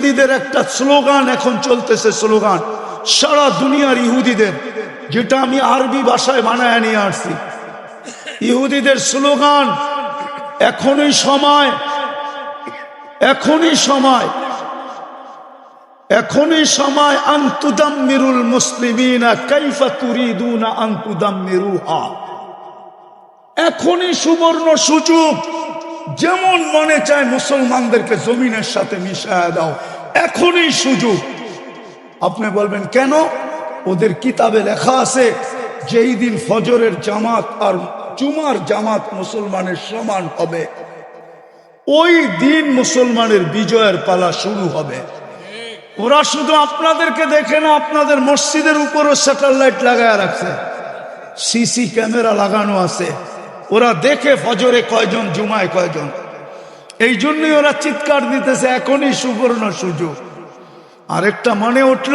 ইহুদিদের একটা স্লোগান এখন চলতেছে স্লোগান, সারা দুনিয়ার ইহুদিদের, যেটা আমি আরবি ভাষায় বানায় নিয়ে আসছি। ইহুদিদের স্লোগান, এখনই সময় এখনই সময় এখনই সময়, আন্তুদাম্মিরুল মুসলিমিনা কাইফা তুরিদুনা আন্তুদাম্মিরুহা। এখনই সুবর্ণ সুযোগ। যেমন মনে চায় মুসলমানদেরকে জমিনের সাথে মিশায় দাও, এখনই সুযোগ। আপনি বলবেন, কেন? ওদের কিতাবে লেখা আছে, যেই দিন ফজরের জামাত আর জুমার জামাত মুসলমানের সমান হবে, ওই দিন মুসলমানের বিজয়ের পালা শুরু হবে। ওরা শুধু আপনাদেরকে দেখে না, আপনাদের মসজিদের উপরও স্যাটেলাইট লাগায় রাখছে। সিসি ক্যামেরা লাগানো আছে। ওরা দেখে ফজরে কয়জন, জুমায় কয়জন। এই জন্যই ওরা চিৎকার দিতেছে, এখনই সুবর্ণ সুযোগ। আরেকটা মনে উঠল,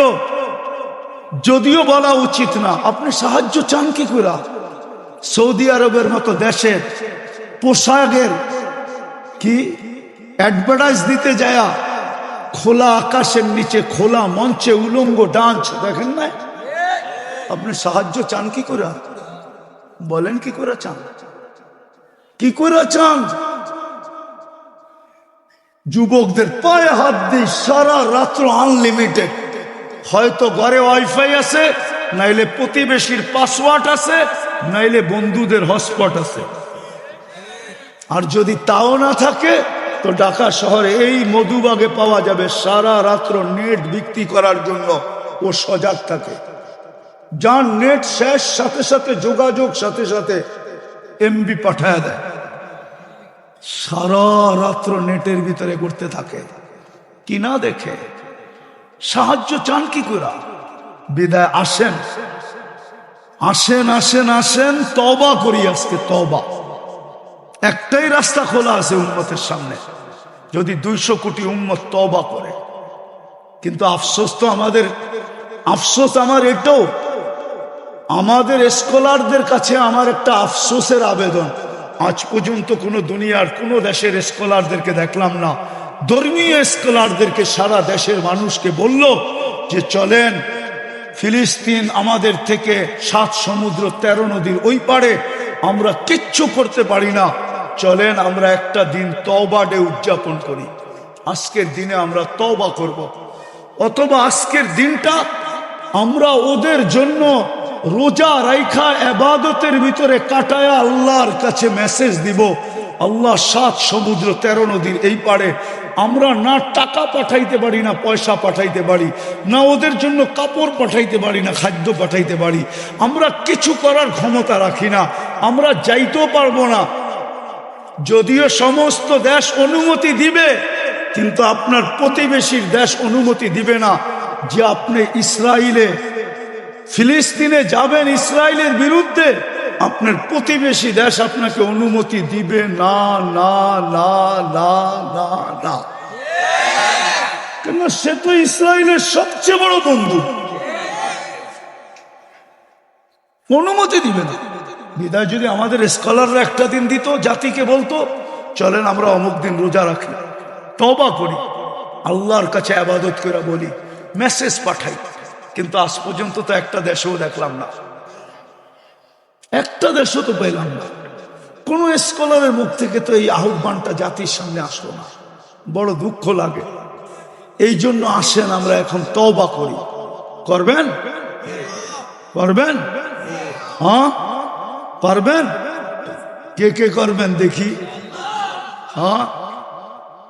যদিও বলা উচিত না, আপনি সাহায্য চান কি করে? সৌদি আরবের মতো দেশের পোশাকের কি অ্যাডভার্টাইজ দিতে যায়া, খোলা আকাশের নিচে, খোলা মঞ্চে, উলঙ্গ ডান্স, দেখেন না আপনি সাহায্য চান কি করে? বলেন কি করে চান? কি করে চান? যুবকদের পায়ে হাত দিই সারা রাত্র আনলিমিটেড হয়তো ঘরে ওয়াইফাই আছে, নাইলে প্রতিবেশীর পাসওয়ার্ড আছে, নাইলে বন্ধুদের হটস্পট আছে। আর যদি তাও না থাকে, তো ঢাকা শহরে এই মধুবাগে পাওয়া যাবে সারা রাত্র নেট বিক্রি করার জন্য ও সজাগ থাকে। যার নেট শেষ সাথে সাথে যোগাযোগ সাথে সাথে এমবি পাঠায় দেয়। সারা রাত্র নেটের ভিতরে ঘুরতে থাকে। কি না দেখে? সাহায্য চান কি করে বিদায় আসেন। আসেন আসেন আসেন তবা করি আজকে তবা একটাই রাস্তা খোলা আছে উন্মতের সামনে। যদি দুইশো কোটি উন্মত তবা করে। কিন্তু আফসোস তো আমাদের, আফসোস আমার এটাও। আমাদের স্কলারদের কাছে আমার একটা আফসোসের আবেদন। আজ পর্যন্ত কোনো দুনিয়ার কোনো দেশের স্কলারদেরকে দেখলাম না। ধর্মীয় স্কলারদেরকে সারা দেশের মানুষকে বলল যে, চলেন, ফিলিস্তিন আমাদের থেকে সাত সমুদ্র তেরো নদীর ওই পারে আমরা কিচ্ছু করতে পারি না। চলেন, আমরা একটা দিন তবা ডে উদযাপন করি। আজকের দিনে আমরা তবা করব। অথবা আজকের দিনটা আমরা ওদের জন্য রোজা রাইখা এবাদতের ভিতরে কাটায়া আল্লাহর কাছে মেসেজ দিব। আল্লাহ সাত সমুদ্র তেরো নদীর এই পারে আমরা না টাকা পাঠাইতে পারি, না পয়সা পাঠাইতে পারি, না ওদের জন্য কাপড় পাঠাইতে পারি, না খাদ্য পাঠাইতে পারি। আমরা কিছু করার ক্ষমতা রাখি না, আমরা যাইতেও পারব না। যদিও সমস্ত দেশ অনুমতি দিবে, কিন্তু আপনার প্রতিবেশীর দেশ অনুমতি দিবে না যে আপনি ইসরায়েলে ফিলিস্তিনে যাবেন ইসরায়েলের বিরুদ্ধে, আপনার প্রতিবেশী দেশ আপনাকে অনুমতি দিবে না না না না না না। কেন সে তো ইসরায়েলের সবচেয়ে বড় বন্ধু। অনুমতি দিবে না। বিদায় যদি আমাদের স্কলাররা একটা দিন দিত, জাতিকে বলতো, চলেন আমরা অমুক দিন রোজা রাখি তবা করি, আল্লাহর কাছে আবাদত করে বলি, মেসেজ পাঠাই। কিন্তু আজ পর্যন্ত তো একটা দেশেও দেখলাম না। একটা দেশও তো পেলাম না। কোন স্কলারের মুখ থেকে তো এই আহ্বানটা জাতির সামনে আসলো না। বড় দুঃখ লাগে। এই জন্য আসেন আমরা এখন তবা করি। করবেন? করবেন? হ্যাঁ? পারবেন কে কে করবেন দেখি। হ্যাঁ?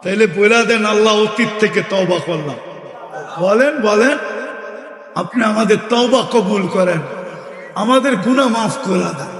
তাইলে বলে দেন আল্লাহ অতীত থেকে তবা করলাম। বলেন বলেন। আপনি আমাদের তবা কবুল করেন। আমাদের গুণা মাফ করে দেন।